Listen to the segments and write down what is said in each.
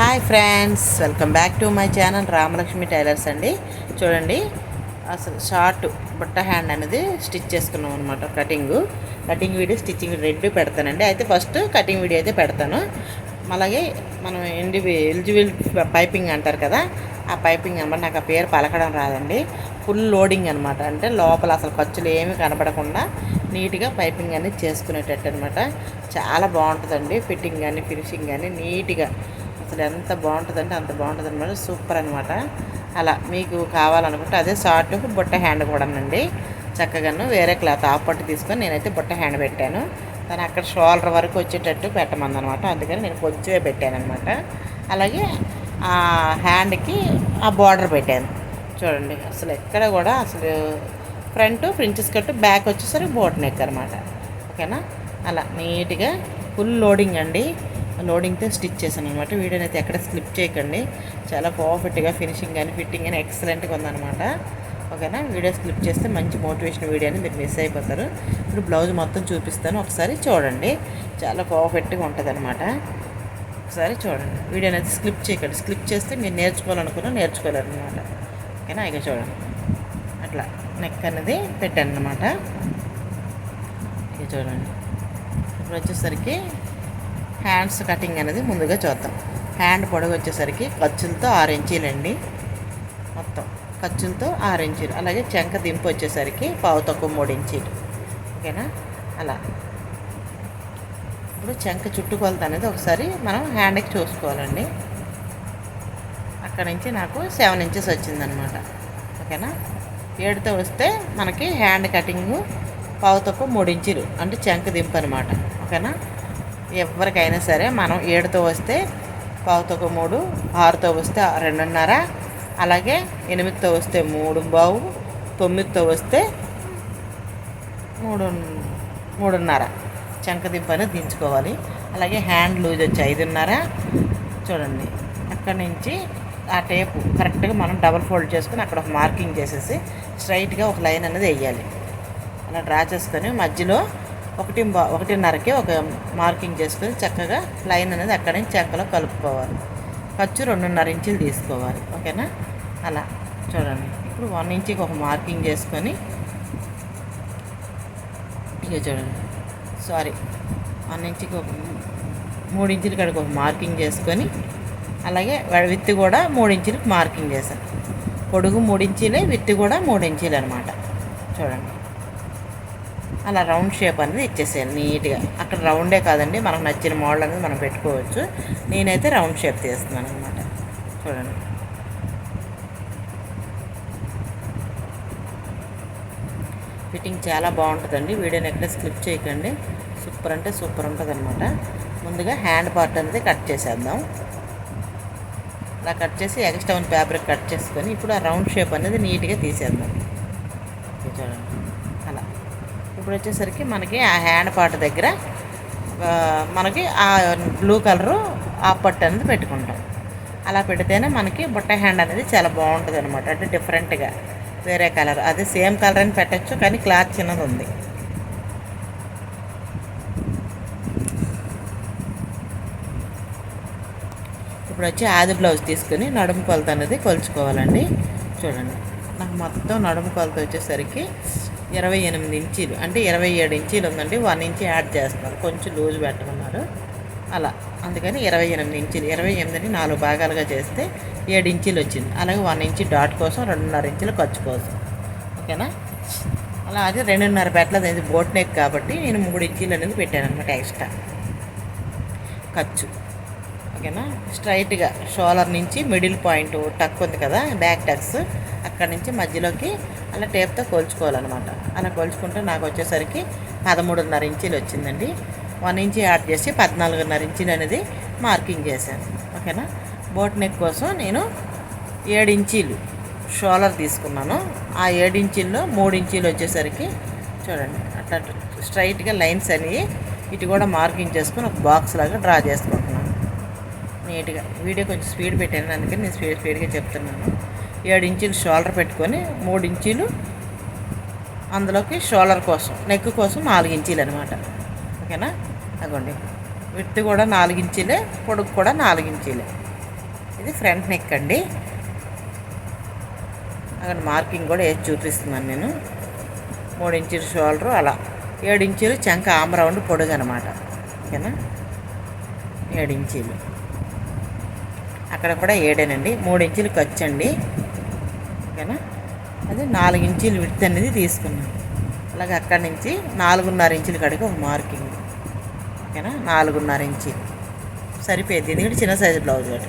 Hi friends welcome back to my channel Ramalakshmi tailors అండి. చూడండి అసలు షార్ట్ బుట్ట హ్యాండ్ అనేది స్టిచ్ చేసుకున్నాం అనమాట కటింగ్. కటింగ్ వీడియో స్టిచ్చింగ్ రెండు పెడతానండి. అయితే ఫస్ట్ కటింగ్ వీడియో అయితే పెడతాను. అలాగే మనం ఇండివి ఎలిజిబుల్ పైపింగ్ అంటారు కదా ఆ పైపింగ్ అనమాట నాకు ఆ పేరు పలకడం రాదండి. ఫుల్ లోడింగ్ అనమాట అంటే లోపల అసలు ఖర్చులు ఏమీ కనపడకుండా నీట్గా పైపింగ్ అనేది చేసుకునేటట్టు అనమాట చాలా బాగుంటుందండి ఫిట్టింగ్ కానీ ఫినిషింగ్ కానీ నీట్గా. అసలు ఎంత బాగుంటుందంటే అంత బాగుంటుంది అనమాట సూపర్ అనమాట అలా మీకు కావాలనుకుంటే అదే షార్ట్ బుట్ట హ్యాండ్ కూడానండి. చక్కగాను వేరే క్లాత్ ఆపట్టు తీసుకొని నేనైతే బుట్ట హ్యాండ్ పెట్టాను. తను అక్కడ షోల్డర్ వరకు వచ్చేటట్టు పెట్టమందనమాట అందుకని నేను కొంచెమే పెట్టాను అనమాట అలాగే ఆ హ్యాండ్కి ఆ బార్డర్ పెట్టాను. చూడండి అసలు ఎక్కడ కూడా అసలు ఫ్రంట్ ప్రిన్సెస్ కట్టు బ్యాక్ వచ్చేసరికి బోట్ నెక్ అనమాట ఓకేనా? అలా నీట్గా ఫుల్ లోడింగ్ అండి. లోడింగ్తో స్టిచ్ చేశాను అనమాట వీడియోని అయితే ఎక్కడ స్లిప్ చేయకండి. చాలా పర్ఫెక్ట్గా ఫినిషింగ్ కానీ ఫిట్టింగ్ కానీ ఎక్సలెంట్గా ఉందన్నమాట. ఓకేనా? వీడియో స్లిప్ చేస్తే మంచి మోటివేషన్ వీడియోని మీరు మిస్ అయిపోతారు. ఇప్పుడు బ్లౌజ్ మొత్తం చూపిస్తాను. ఒకసారి చూడండి. చాలా పర్ఫెక్ట్గా ఉంటుంది అనమాట ఒకసారి చూడండి. వీడియోని అయితే స్లిప్ చేయకండి. స్లిప్ చేస్తే మీరు నేర్చుకోవాలనుకున్నా నేర్చుకోలేరు అనమాట ఓకేనా? ఇక చూడండి. అట్లా నెక్ అనేది పెట్టాను అనమాట ఇక చూడండి. ఇప్పుడు వచ్చేసరికి హ్యాండ్స్ కటింగ్ అనేది ముందుగా చూద్దాం. హ్యాండ్ పొడవు వచ్చేసరికి ఖర్చులతో ఆరు ఇంచీలండి. మొత్తం ఖర్చులతో ఆరు ఇంచీలు. అలాగే చెంక దింపు వచ్చేసరికి పావు తక్కువ మూడు ఇంచీలు. ఓకేనా? అలా. ఇప్పుడు చెంక చుట్టుకొలత అనేది ఒకసారి మనం హ్యాండ్కి చూసుకోవాలండి. అక్కడ నుంచి నాకు సెవెన్ ఇంచెస్ వచ్చిందనమాట. ఓకేనా? ఏడుతో వస్తే మనకి హ్యాండ్ కటింగ్ పావు తక్కువ మూడు ఇంచులు. అంటే చెంక దింపు అనమాట. ఓకేనా? ఎవరికైనా సరే మనం ఏడుతో వస్తే పావుతో ఒక మూడు ఆరుతో వస్తే రెండున్నర అలాగే ఎనిమిదితో వస్తే మూడు బావు తొమ్మిదితో వస్తే మూడు మూడున్నర. చంక అనేది దించుకోవాలి. అలాగే హ్యాండ్ లూజ్ వచ్చి ఐదున్నర. చూడండి అక్కడి నుంచి ఆ టేపు కరెక్ట్గా మనం డబల్ ఫోల్డ్ చేసుకుని అక్కడ ఒక మార్కింగ్ చేసేసి స్ట్రైట్గా ఒక లైన్ అనేది వేయాలి. అలా డ్రా చేసుకొని మధ్యలో ఒకటి ఒకటిన్నరకి ఒక మార్కింగ్ చేసుకొని చక్కగా లైన్ అనేది అక్కడి నుంచి చెక్కలో కలుపుకోవాలి. ఖర్చు రెండున్నర ఇంచులు తీసుకోవాలి. ఓకేనా? అలా. చూడండి. ఇప్పుడు వన్ ఇంచుకి ఒక మార్కింగ్ చేసుకొని ఇక చూడండి. సారీ. వన్ ఇంచుకి ఒక మూడు ఇంచుల కాడికి ఒక మార్కింగ్ చేసుకొని అలాగే విత్ కూడా మూడు ఇంచులకు మార్కింగ్ చేశాను. పొడుగు మూడు ఇంచులే విత్ కూడా మూడు ఇంచీలు అనమాట చూడండి. అలా రౌండ్ షేప్ అనేది ఇచ్చేసాను నీట్గా. అక్కడ రౌండే కాదండి మనకు నచ్చిన మోడల్ అనేది మనం పెట్టుకోవచ్చు. నేనైతే రౌండ్ షేప్ తీస్తున్నాను అనమాట చూడండి. ఫిట్టింగ్ చాలా బాగుంటుందండి. వీడియోని ఎక్కడ స్కిప్ చేయకండి. సూపర్ అంటే సూపర్ ఉంటుంది అనమాట ముందుగా హ్యాండ్ పార్ట్ అనేది కట్ చేసేద్దాం. అలా కట్ చేసి ఎక్స్ట్రా ఫ్యాబ్రిక్ కట్ చేసుకొని ఇప్పుడు ఆ రౌండ్ షేప్ అనేది నీట్గా తీసేద్దాం ఇది చూడండి అలా ఇప్పుడు వచ్చేసరికి మనకి ఆ హ్యాండ్ పార్ట్ దగ్గర మనకి ఆ బ్లూ కలరు ఆ పట్టు అనేది పెట్టుకుంటాం. అలా పెడితేనే మనకి బుట్ట హ్యాండ్ అనేది చాలా బాగుంటుంది అనమాట అంటే డిఫరెంట్గా వేరే కలర్. అదే సేమ్ కలర్ అని పెట్టచ్చు కానీ క్లాత్ చిన్నది ఉంది. ఇప్పుడు వచ్చి ఆది బ్లౌజ్ తీసుకుని నడుము కొలత అనేది కొలుచుకోవాలండి. చూడండి. నాకు మొత్తం నడుము కొలత వచ్చేసరికి ఇరవై ఎనిమిది ఇంచీలు అంటే ఇరవై ఏడు ఇంచీలు ఉందండి వన్ ఇంచ్ యాడ్ చేస్తున్నారు. కొంచెం లూజ్ పెట్టమన్నారు. అలా అందుకని ఇరవై ఎనిమిది ఇంచీలు ఇరవై ఎనిమిదిని నాలుగు భాగాలుగా చేస్తే ఏడు ఇంచీలు వచ్చింది. అలాగే వన్ ఇంచ్ డాట్ కోసం రెండున్నర ఇంచులు ఖర్చు కోసం. ఓకేనా? అలా అది రెండున్నర పెట్టలేదు ఇది బోట్ నెక్ కాబట్టి నేను మూడు ఇంచీలు అనేది పెట్టాను అనమాట ఎక్స్ట్రా ఖర్చు. ఓకేనా? స్ట్రైట్గా షోలర్ నుంచి మిడిల్ పాయింట్ టక్ ఉంది కదా బ్యాక్ టక్స్. అక్కడ నుంచి మధ్యలోకి అలా టేప్తో కోల్చుకోవాలన్నమాట. అలా కోల్చుకుంటే నాకు వచ్చేసరికి పదమూడున్నర ఇంచీలు వచ్చిందండి. వన్ ఇంచీ యాడ్ చేసి పద్నాలుగున్నర ఇంచీలు అనేది మార్కింగ్ చేశాను. ఓకేనా? బోట్ నెక్ కోసం నేను ఏడు ఇంచీలు షోలర్ తీసుకున్నాను. ఆ ఏడు ఇంచీల్లో మూడు ఇంచీలు వచ్చేసరికి చూడండి అట్లా స్ట్రైట్గా లైన్స్ అనేవి ఇటు కూడా మార్కింగ్ చేసుకుని ఒక బాక్స్ లాగా డ్రా చేసుకున్నాను నీట్గా వీడియో కొంచెం స్పీడ్ పెట్టాను. అందుకని నేను స్పీడ్ స్పీడ్గా చెప్తున్నాను. ఏడు ఇంచులు షోల్డర్ పెట్టుకొని మూడు ఇంచీలు అందులోకి షోల్డర్ కోసం నెక్ కోసం నాలుగు ఇంచీలు అనమాట ఓకేనా? అదిగోండి విత్ కూడా నాలుగు ఇంచీలే పొడుగు కూడా నాలుగు ఇంచీలే. ఇది ఫ్రంట్ నెక్ అండి. అక్కడ మార్కింగ్ కూడా వేసి చూపిస్తున్నాను నేను. మూడు ఇంచుల షోల్డర్ అలా. ఏడు ఇంచులు చంక ఆమ్ రౌండ్ పొడుగు అనమాట ఓకేనా? ఏడు ఇంచీలు. అక్కడ కూడా ఏడేనండి. మూడు ఇంచులు ఖర్చు అండి ఓకేనా? అది నాలుగు ఇంచులు విడత అనేది తీసుకున్నాను. అలాగే అక్కడి నుంచి నాలుగున్నర ఇంచుల కాడికి ఒక మార్కింగ్. ఓకేనా? నాలుగున్నర ఇంచులు సరిపోయింది. ఎందుకంటే చిన్న సైజు బ్లౌజ్ ఒకటి.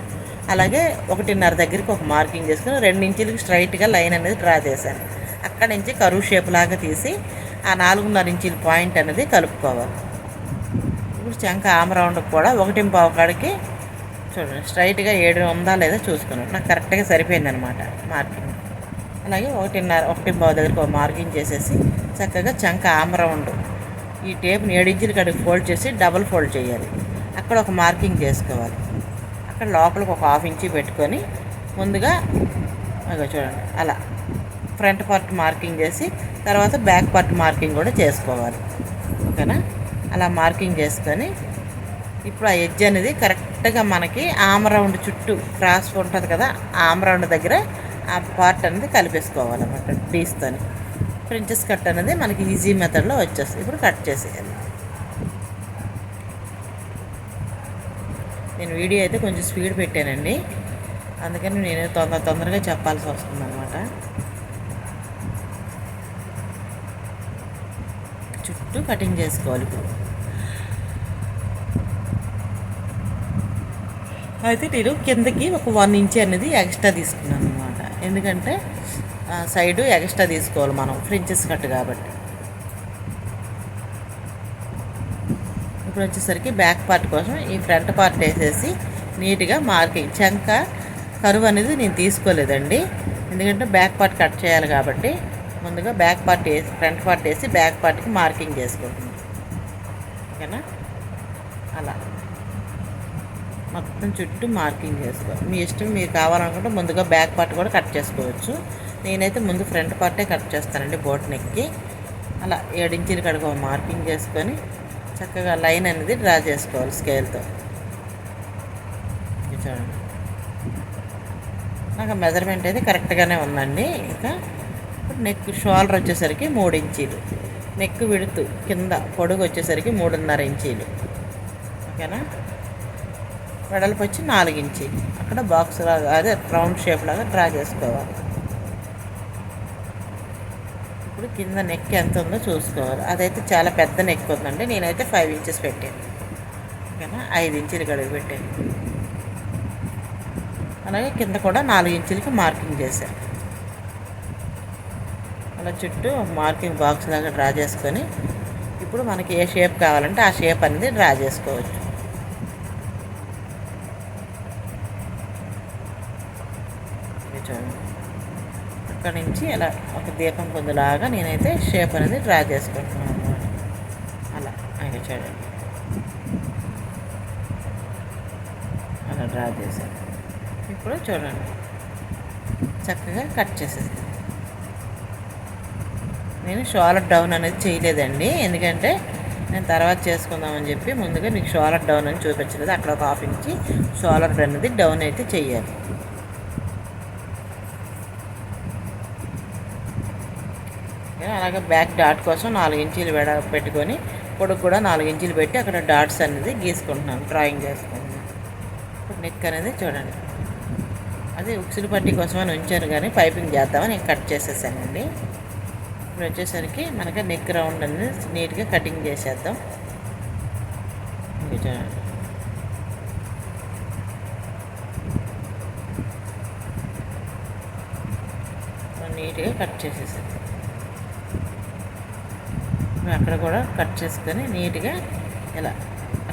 అలాగే ఒకటిన్నర దగ్గరికి ఒక మార్కింగ్ చేసుకుని రెండు ఇంచులకి స్ట్రైట్గా లైన్ అనేది డ్రా చేశాను. అక్కడి నుంచి కరువు షేప్ లాగా తీసి ఆ నాలుగున్నర ఇంచుల పాయింట్ అనేది కలుపుకోవాలి. ఇప్పుడు చంక ఆమ్ కూడా ఒకటి పావు కాడికి చూడండి స్ట్రైట్గా ఏడు ఉందా లేదా చూసుకున్నాను నాకు కరెక్ట్గా సరిపోయిందనమాట మార్కింగ్. అలాగే ఒకటిన్నర ఒకటి పావు దగ్గర మార్కింగ్ చేసేసి చక్కగా చంక ఆమరౌండ్ ఈ టేప్ని ఏడు ఇంచుల కాడికి ఫోల్డ్ చేసి డబుల్ ఫోల్డ్ చేయాలి. అక్కడ ఒక మార్కింగ్ చేసుకోవాలి. అక్కడ లోపలికి ఒక హాఫ్ ఇంచి పెట్టుకొని ముందుగా అదో చూడండి అలా ఫ్రంట్ పార్ట్ మార్కింగ్ చేసి తర్వాత బ్యాక్ పార్ట్ మార్కింగ్ కూడా చేసుకోవాలి. ఓకేనా? అలా మార్కింగ్ చేసుకొని ఇప్పుడు ఆ ఎడ్జ్ అనేది కరెక్ట్గా మనకి ఆమ్ రౌండ్ చుట్టూ క్రాస్ ఉంటుంది కదా ఆమ్ రౌండ్ దగ్గర ఆ పార్ట్ అనేది కలిపేసుకోవాలన్నమాట పీస్తోని ప్రించెస్ కట్ అనేది మనకి ఈజీ మెథడ్లో వచ్చేస్తుంది. ఇప్పుడు కట్ చేసేయాలి. నేను వీడియో అయితే కొంచెం స్పీడ్ పెట్టానండి. అందుకని నేను తొందర తొందరగా చెప్పాల్సి వస్తుంది అనమాట చుట్టూ కటింగ్ చేసుకోవాలి ఇప్పుడు. అయితే నేను కిందకి ఒక వన్ ఇంచ్ అనేది ఎక్స్ట్రా తీసుకున్నాను అనమాట ఎందుకంటే ఆ, సైడు ఎక్స్ట్రా తీసుకోవాలి మనం ఫ్రించెస్ కట్ కాబట్టి. ఇప్పుడు వచ్చేసరికి బ్యాక్ పార్ట్ కోసం ఈ ఫ్రంట్ పార్ట్ వేసేసి నీట్గా మార్కింగ్. చంక కరువు అనేది నేను తీసుకోలేదండి. ఎందుకంటే బ్యాక్ పార్ట్ కట్ చేయాలి కాబట్టి ముందుగా బ్యాక్ పార్ట్ వేసి ఫ్రంట్ పార్ట్ వేసి బ్యాక్ పార్ట్కి మార్కింగ్ చేసుకుంటుంది ఓకేనా? అలా. మొత్తం చుట్టూ మార్కింగ్ చేసుకో మీ ఇష్టం మీరు కావాలనుకుంటే ముందుగా బ్యాక్ పార్ట్ కూడా కట్ చేసుకోవచ్చు. నేనైతే ముందు ఫ్రంట్ పార్టే కట్ చేస్తానండి బోట్ నెక్కి. అలా ఏడించీలు కడుగు మార్కింగ్ చేసుకొని చక్కగా లైన్ అనేది డ్రా చేసుకోవాలి స్కేల్తో. చూడండి. నాకు మెజర్మెంట్ అయితే కరెక్ట్గానే ఉందండి. ఇంకా నెక్ షోల్డర్ వచ్చేసరికి మూడు ఇంచీలు. నెక్ విడుతు కింద పొడుగు వచ్చేసరికి మూడున్నర ఇంచీలు. ఓకేనా? వెడల్పు వచ్చి నాలుగు ఇంచి అక్కడ బాక్స్ లాగా అదే రౌండ్ షేప్ లాగా డ్రా చేసుకోవాలి. ఇప్పుడు కింద నెక్ ఎంత ఉందో చూసుకోవాలి. అదైతే చాలా పెద్ద నెక్ ఉందండి. నేనైతే ఫైవ్ ఇంచెస్ పెట్టాను. ఓకేనా? ఐదు ఇంచులు గడుగు పెట్టాను. అలాగే కింద కూడా నాలుగు ఇంచులకి మార్కింగ్ చేశాను. అలా చుట్టూ మార్కింగ్ బాక్స్ లాగా డ్రా చేసుకొని ఇప్పుడు మనకి ఏ షేప్ కావాలంటే ఆ షేప్ అనేది డ్రా చేసుకోవచ్చు ఇది చూడండి అక్కడ నుంచి అలా ఒక దీపం పొందులాగా నేనైతే షేప్ అనేది డ్రా చేసుకుంటున్నాను అన్నమాట. అలా ఆయన చూడండి. అలా డ్రా చేశాను. ఇప్పుడు చూడండి. చక్కగా కట్ చేసేది నేను షోలర్ డౌన్ అనేది చేయలేదండి. ఎందుకంటే నేను తర్వాత చేసుకుందామని చెప్పి ముందుగా మీకు షోలర్ డౌన్ అని చూపించలేదు. అక్కడ ఒక హాఫ్ ఇంచి షోలర్ అనేది డౌన్ అయితే చేయాలి అలాగే బ్యాక్ డాట్ కోసం నాలుగు ఇంచీలు వెడ పెట్టుకొని పొడుగు కూడా నాలుగు ఇంచీలు పెట్టి అక్కడ డాట్స్ అనేది గీసుకుంటున్నాను డ్రాయింగ్ చేసుకుంటున్నాను. ఇప్పుడు నెక్ అనేది చూడండి. అది ఉక్సులు పట్టి కోసమని ఉంచాను కానీ పైపింగ్ చేద్దామని నేను కట్ చేసేసానండి. ఇప్పుడు వచ్చేసరికి మనకి నెక్ రౌండ్ అనేది నీట్గా కటింగ్ చేసేద్దాం. చూడండి. నీట్గా కట్ చేసేసాను అక్కడ కూడా కట్ చేసుకొని నీట్గా ఇలా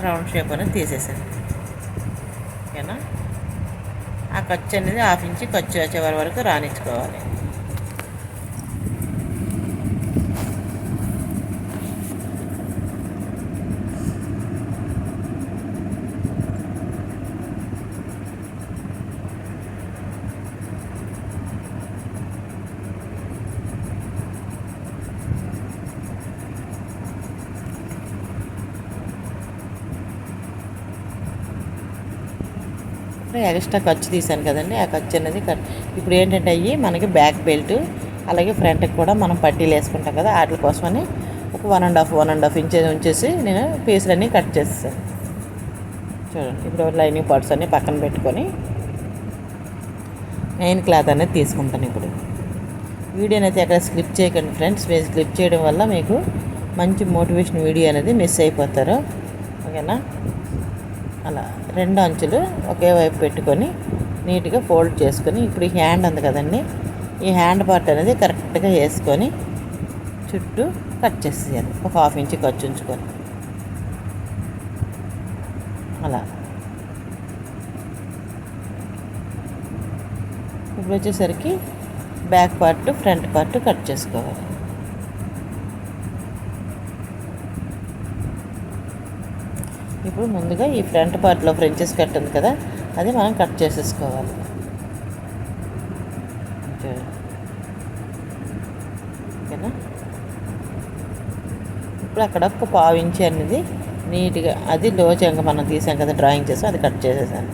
రౌండ్ షేప్ అనేది తీసేసాను. ఓకేనా? ఆ ఖర్చు అనేది ఆఫ్ ఇంచి ఖర్చు వచ్చే వరకు రాణించుకోవాలి అంటే ఎక్స్ట్రా ఖర్చు తీసాను కదండి. ఆ ఖర్చు అనేది కట్. ఇప్పుడు ఏంటంటే అవి మనకి బ్యాక్ బెల్ట్ అలాగే ఫ్రంట్కి కూడా మనం పట్టీలు వేసుకుంటాం కదా వాటి కోసమని ఒక one and half one and half inches ఉంచేసి నేను పీసులన్నీ కట్ చేస్తాను చూడండి ఇప్పుడు లైనింగ్ పార్ట్స్ అన్నీ పక్కన పెట్టుకొని మెయిన్ క్లాత్ అనేది తీసుకుంటాను ఇప్పుడు. వీడియోని అయితే ఎక్కడ స్క్లిప్ చేయకండి ఫ్రెండ్స్. మీరు స్క్లిప్ చేయడం వల్ల మీకు మంచి మోటివేషన్ వీడియో అనేది మిస్ అయిపోతారు. ఓకేనా? అలా రెండు అంచులు ఒకే వైపు పెట్టుకొని నీట్గా ఫోల్డ్ చేసుకొని ఇప్పుడు ఈ హ్యాండ్ ఉంది కదండి ఈ హ్యాండ్ పార్ట్ అనేది కరెక్ట్గా వేసుకొని చుట్టూ కట్ చేసేయాలి. ఒక హాఫ్ ఇంచ్ ఖర్చు ఉంచుకొని. అలా. ఇప్పుడు వచ్చేసరికి back part front part cut చేసుకోవాలి. ఇప్పుడు ముందుగా ఈ ఫ్రంట్ పార్ట్లో ఫ్రెంచెస్ కట్ ఉంది కదా అది మనం కట్ చేసేసుకోవాలి. ఓకేనా? ఇప్పుడు అక్కడ ఒక పావించి అనేది నీట్గా అది లోచంగా మనం తీసాం కదా డ్రాయింగ్ చేసాం అది కట్ చేసేసాను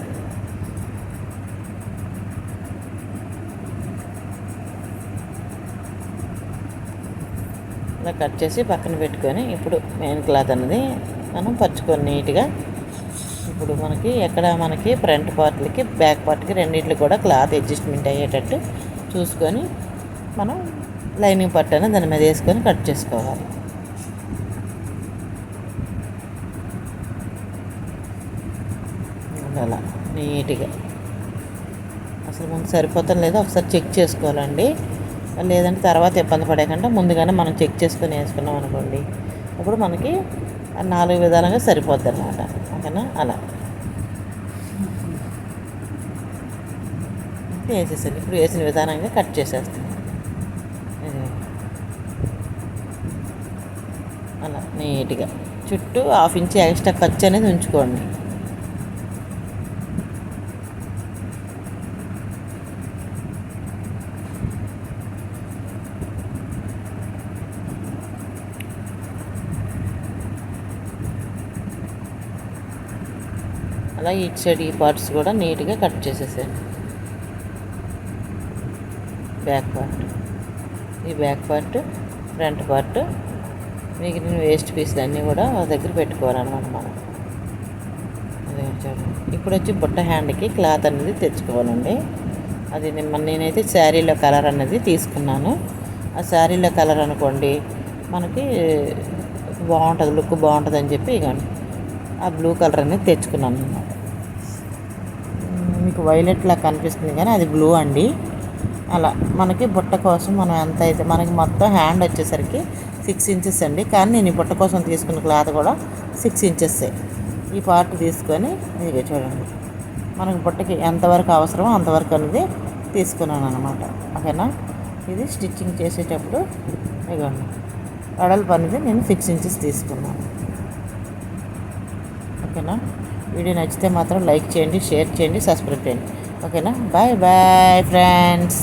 ఇలా కట్ చేసి పక్కన పెట్టుకొని ఇప్పుడు మెయిన్ క్లాత్ అనేది మనం పరుచుకొని నీట్గా ఇప్పుడు మనకి ఎక్కడ మనకి ఫ్రంట్ పార్ట్లకి బ్యాక్ పార్ట్కి రెండింటికి కూడా క్లాత్ అడ్జస్ట్మెంట్ అయ్యేటట్టు చూసుకొని మనం లైనింగ్ పట్టు అనేది దాని మీద వేసుకొని కట్ చేసుకోవాలి. అలా నీట్గా. అసలు ముందు సరిపోతాం లేదో ఒకసారి చెక్ చేసుకోవాలండి. లేదంటే తర్వాత ఇబ్బంది పడేకంటే ముందుగానే మనం చెక్ చేసుకొని వేసుకున్నాం అనుకోండి. అప్పుడు మనకి నాలుగు విధాలుగా సరిపోద్ది అనమాట ఓకేనా? అలా. వేసేసాను ఇప్పుడు వేసిన విధానంగా కట్ చేసేస్తాను అలా నీట్గా. చుట్టూ హాఫ్ ఇంచ్ ఎక్స్ట్రా ఖర్చు అనేది ఉంచుకోండి. అలా ఇటు సైడ్ ఈ పార్ట్స్ కూడా నీట్గా కట్ చేసేసాను బ్యాక్ పార్ట్ ఈ బ్యాక్ పార్ట్ ఫ్రంట్ పార్ట్ మిగిలిన వేస్ట్ పీసులు అన్నీ కూడా ఒక దగ్గర పెట్టుకోవాలన్నమాట మనం. అదే చూడండి ఇప్పుడు వచ్చి బుట్ట హ్యాండ్కి క్లాత్ అనేది తెచ్చుకోవాలండి. అది మన- నేనైతే శారీలో కలర్ అనేది తీసుకున్నాను. ఆ శారీలో కలర్ అనుకోండి మనకి బాగుంటుంది లుక్ బాగుంటుంది అని చెప్పి ఇక ఆ బ్లూ కలర్ అనేది తెచ్చుకున్నాను అనమాట మీకు వైలెట్ లా కనిపిస్తుంది కానీ అది బ్లూ అండి. అలా మనకి బుట్ట కోసం మనం ఎంత అయితే మనకి మొత్తం హ్యాండ్ వచ్చేసరికి సిక్స్ ఇంచెస్ అండి. కానీ నేను ఈ బుట్ట కోసం తీసుకున్న క్లాత్ కూడా సిక్స్ ఇంచెస్ ఈ పార్ట్ తీసుకొని ఇది చూడండి. మనకి బుట్టకి ఎంతవరకు అవసరమో అంతవరకు అనేది తీసుకున్నాను అనమాట ఓకేనా? ఇది స్టిచ్చింగ్ చేసేటప్పుడు ఇదిగోండి. వెడల్పు అనేది నేను సిక్స్ ఇంచెస్ తీసుకున్నాను. ఓకేనా? వీడియో నచ్చితే మాత్రం లైక్ చేయండి షేర్ చేయండి సబ్స్క్రైబ్ చేయండి. ఓకేనా? Bye bye friends.